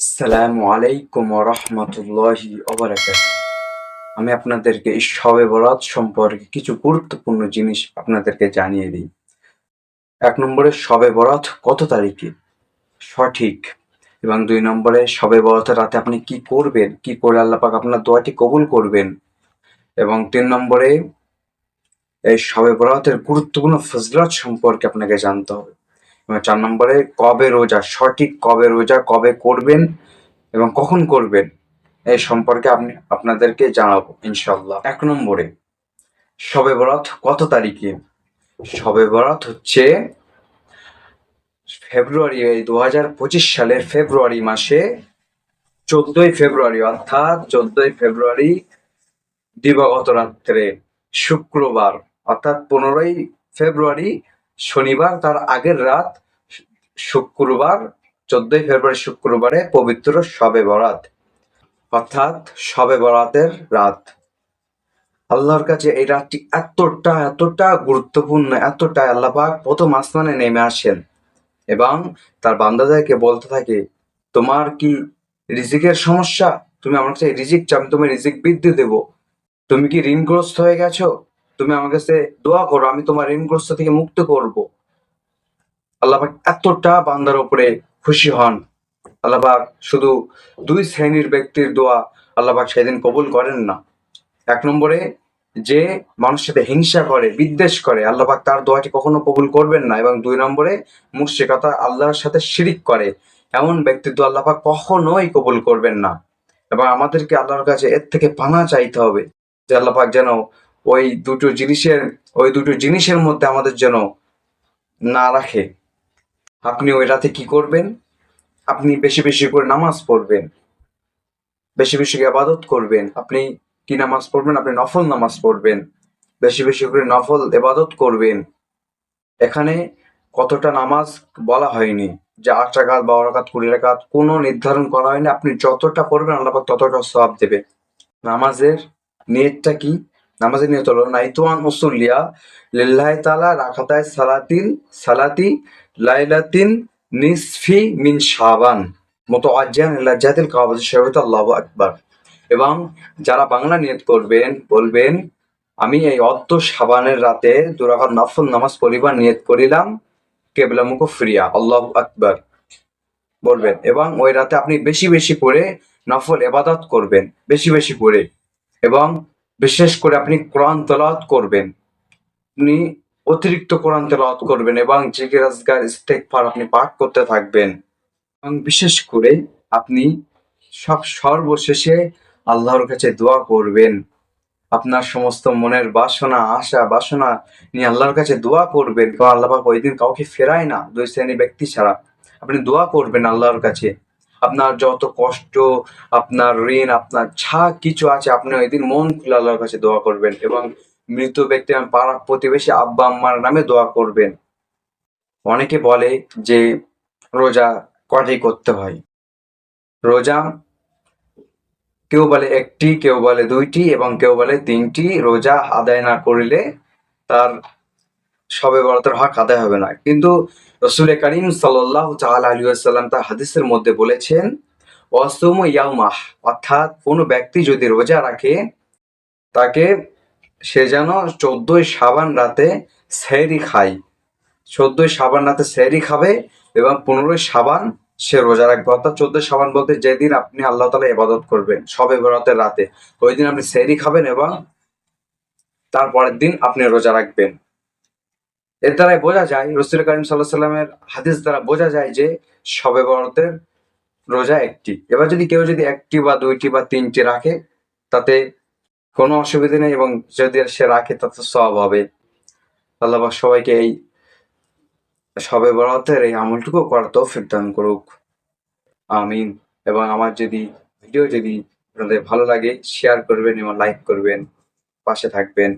আসসালামু আলাইকুম রহমতুল্লাহি আমি আপনাদেরকে শবে বরাত সম্পর্কে কিছু গুরুত্বপূর্ণ জিনিস আপনাদেরকে জানিয়ে দিই। এক নম্বরে শবে বরাত কত তারিখে? সঠিক। এবং দুই নম্বরে শবে বরাতের রাতে আপনি কি করবেন? কি করে আল্লাহ পাক আপনার দোয়াটি কবুল করবেন? এবং তিন নম্বরে এই শবে বরাতের গুরুত্বপূর্ণ ফজলাত সম্পর্কে আপনাকে জানতে হবে। চার নম্বরে, কবে রোজা? সঠিক কবে রোজা? কবে করবেন? এবং কখন করবেন? এই সম্পর্কে আপনি, আপনাদেরকে জানাব ইনশাল্লাহ এক নম্বরে, শবে বরাত কত তারিখে? শবে বরাত হচ্ছে ফেব্রুয়ারি, এই দু হাজার পঁচিশ সালের ফেব্রুয়ারি মাসে চোদ্দই ফেব্রুয়ারি, অর্থাৎ চোদ্দই ফেব্রুয়ারি দিবাগত রাত্রে, শুক্রবার, অর্থাৎ পনেরোই ফেব্রুয়ারি শনিবার তার আগের রাত শুক্রবার, চোদ্দই ফেব্রুয়ারি শুক্রবারে পবিত্র শবে বরাত, অর্থাৎ শবে বরাতের রাত। আল্লাহর কাছে এই রাতটি এতটা এতটা গুরুত্বপূর্ণ, এতটা আল্লাহ পাক প্রথম আসমানে নেমে আসেন এবং তার বান্দাদেরকে বলতে থাকে, তোমার কি রিজিকের সমস্যা? তুমি আমার কাছে রিজিক চাও আমি তোমার রিজিক বৃদ্ধি দেব। তুমি কি ঋণগ্রস্ত হয়ে গেছো? তুমি আমার কাছে দোয়া করো, আমি তোমার ঋণগ্রস্ত থেকে মুক্ত করব। আল্লাহ পাক এতটা বান্দার উপরে খুশি হন। আল্লাহ পাক শুধু দুই শ্রেণির ব্যক্তির দোয়া আল্লাহ পাক সেদিন কবুল করেন না। এক নম্বরে, যে মানুষের সাথে হিংসা করে, বিদ্বেষ করে, আল্লাহ পাক তার দোয়াটি কখনো কবুল করবেন না। এবং দুই নম্বরে মুর্শিকতা আল্লাহর সাথে শিরিক করে, এমন ব্যক্তিত্ব আল্লাহ পাক কখনোই কবুল করবেন না। এবং আমাদেরকে আল্লাহর কাছে এর থেকে পানা চাইতে হবে যে আল্লাহ পাক যেন ওই দুটো জিনিসের, ওই দুটো জিনিসের মধ্যে আমাদের যেন না রাখে। আপনি ওই রাতে কি করবেন? আপনি বেশি বেশি করে নামাজ পড়বেন। বেশি বেশি আবাদত করবেন। আপনি কি নামাজ পড়বেন? আপনি নফল নামাজ পড়বেন। বেশি বেশি করে নফল এবাদত করবেন। এখানে কতটা নামাজ বলা হয়নি। যে আট রাকাত বারো রাকাত, কুড়ি রাকাত, কোনো নির্ধারণ করা হয়নি। আপনি যতটা পড়বেন, আল্লাহ ততটা সব দেবে। নামাজের নিয়তটা কি? নামাজের নিয়ত হলো। নাইতুয়ান উসুলিয়া লিল্লাহি তাআলা রাকাতায় সালাতিন, সালাতি লাইলাতিন নিসফি মিন শাবান। মতো আজ্জান লাজ্জাতিল কাবাজ শরীয়ত আল্লাহু আকবার। এবং যারা বাংলা নিয়ত করবেন, বলবেন, আমি এই অর্ধ সাবানের রাতে দুরাকাত নফল নামাজ পড়িবার নিয়ত করিলাম কেবলামুখ ফিরিয়া আল্লাহু আকবার। বলবেন। এবং ওই রাতে আপনি বেশি বেশি করে নফল এবাদত করবেন, বেশি বেশি করে। এবং বিশেষ করে আপনি কোরআন তেলাওয়াত করবেন, আপনি অতিরিক্ত কোরআন তেলাওয়াত করবেন এবং জিকির আজগার ইস্তেগফার আপনি পাঠ করতে থাকবেন। এবং বিশেষ করে আপনি সব সর্বশেষে আল্লাহর কাছে দোয়া করবেন। আপনার সমস্ত মনের বাসনা, আশা, বাসনা নিয়ে আল্লাহর কাছে দোয়া করবেন। কারণ আল্লাহ ওই দিন কাউকে ফেরায় না, দুই শ্রেণি ব্যক্তি ছাড়া। আপনি দোয়া করবেন আল্লাহর কাছে। আপনার যত কষ্ট, আপনার ঋণ, আপনার যা কিছু আছে, আপনি ওই দিন মন খুলে আল্লাহর কাছে দোয়া করবেন এবং মৃত ব্যক্তি পাড়া প্রতিবেশী আব্বা আম্মার নামে দোয়া করবেন। অনেকে বলে যে রোজা কটাই করতে হয়? রোজা কেউ বলে একটি, কেউ বলে দুইটি এবং কেউ বলে তিনটি। রোজা আদায় না করিলে তার সবে বরাতের হক আদায় হবে না। কিন্তু রসুল করিম সাল্লাহ তাল আলী আসাল্লাম তার হাদিসের মধ্যে বলেছেন, অসুম ইয়াউমাহ অর্থাৎ কোনো ব্যক্তি যদি রোজা রাখে, তাকে সে যেন চোদ্দই সাবান রাতে সেহরি খায়। চোদ্দই সাবান রাতে সেহরি খাবে এবং পনেরোই সাবান সে রোজা রাখবে। অর্থাৎ চোদ্দ সাবান বলতে যেদিন আপনি আল্লাহ তালা ইবাদত করবেন, সবে বরাতের রাতে। ওই দিন আপনি সেহরি খাবেন এবং তারপরের দিন আপনি রোজা রাখবেন। এর দ্বারাই বোঝা যায়, রসুল করিম সাল্লাহ সাল্লামের হাদিস দ্বারা বোঝা যায় যে সবে বরাতের রোজা একটি। এবার যদি কেউ যদি একটি বা দুইটি বা তিনটি রাখে, তাতে কোনো অসুবিধা নেই এবং যদি সে রাখে, তাতে সব হবে। আল্লাহ সবাইকে এই সবে বরাতের এই আমলটুকু করার তৌফিক দান করুক। আমিন। এবং আমার যদি ভিডিও যদি আপনাদের ভালো লাগে শেয়ার করবেন এবং লাইক করবেন, পাশে থাকবেন।